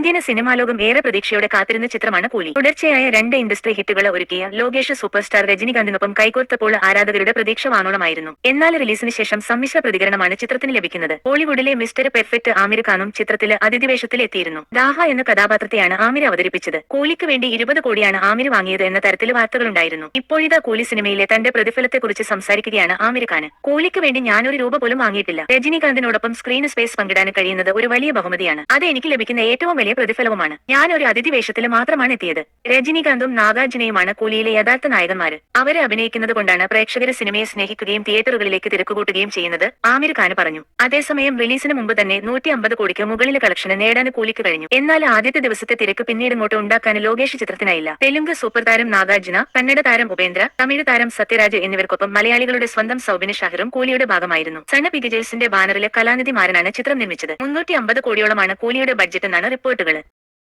Indian cinema ലോകം ഏറെ പ്രതീക്ഷയോടെ കാത്തിരുന്ന ചിത്രമാണ് കൂലി. തുടർച്ചയായ രണ്ട് ഇൻഡസ്ട്രി ഹിറ്റുകൾ ഒരുക്കിയ ലോകേഷ് സൂപ്പർ സ്റ്റാർ രജനികാന്തിനൊപ്പം കൈകോർത്തപ്പോൾ ആരാധകരുടെ പ്രതീക്ഷ വാങ്ങണമായിരുന്നു എന്നാൽ റിലീസിന് ശേഷം സമ്മിശ്ര പ്രതികരണമാണ് ചിത്രത്തിന് ലഭിക്കുന്നത്. ബോളിവുഡിലെ മിസ്റ്റർ പെർഫെക്റ്റ് ആമിർ ഖാനും ചിത്രത്തിൽ അതിഥിവേഷത്തിൽ എത്തിയിരുന്നു. ദാഹ എന്ന കഥാപാത്രത്തെയാണ് ആമിർ അവതരിപ്പിച്ചത്. കൂലിക്ക് വേണ്ടി ഇരുപത് കോടിയാണ് ആമിർ വാങ്ങിയത് എന്ന തരത്തിൽ വാർത്തകളുണ്ടായിരുന്നു. ഇപ്പോഴിതാ കൂലി സിനിമയിലെ തന്റെ പ്രതിഫലത്തെക്കുറിച്ച് സംസാരിക്കുകയാണ് ആമിർ ഖാൻ കൂലിക്ക് വേണ്ടി ഞാനൊരു രൂപ പോലും വാങ്ങിയിട്ടില്ല. രജനികാന്തിനോടൊപ്പം സ്ക്രീൻ സ്പേസ് പങ്കിടാൻ കഴിയുന്നത് ഒരു വലിയ ബഹുമതിയാണ്. അത് എനിക്ക് ലഭിക്കുന്ന ഏറ്റവും വലിയ പ്രതിഫലവുമാണ്. ഞാൻ ഒരു അതിഥി വേഷത്തിൽ മാത്രമാണ് എത്തിയത്. രജനികാന്തും നാഗാർജുനയുമാണ് കൂലിയിലെ യഥാർത്ഥ നായകന്മാര്. അവരെ അഭിനയിക്കുന്നത് കൊണ്ടാണ് പ്രേക്ഷകരെ സിനിമയെ സ്നേഹിക്കുകയും തിയേറ്ററുകളിലേക്ക് തിരക്കുകൂട്ടുകയും ചെയ്യുന്നത് ആമിർ ഖാൻ പറഞ്ഞു. അതേസമയം റിലീസിന് മുമ്പ് തന്നെ നൂറ്റി അമ്പത് കോടിക്ക് മുകളിലെ കളക്ഷൻ നേടാൻ കൂലിക്ക് കഴിഞ്ഞു. എന്നാൽ ആദ്യത്തെ ദിവസത്തെ തിരക്ക് പിന്നീട് ഇങ്ങോട്ട് ഉണ്ടാക്കാൻ ലോകേഷ് ചിത്രത്തിനായില്ല. തെലുങ്ക് സൂപ്പർ താരം നാഗാർജുന കന്നഡ താരം ഉപേന്ദ്ര തമിഴ് താരം സത്യരാജ് എന്നിവർക്കൊപ്പം മലയാളികളുടെ സ്വന്തം സൗബിന് ഷാഹിറും കൂലിയുടെ ഭാഗമായിരുന്നു. സണ്ണ പിഗജേഴ്സിന്റെ ബാനറിലെ കലാനിധി മാരനാണ് ചിത്രം നിർമ്മിച്ചത്. മുന്നൂറ്റി അമ്പത് കോടിയോളമാണ് കൂലിയുടെ ബഡ്ജറ്റ് എന്നാണ് ಧನ್ಯವಾದಗಳು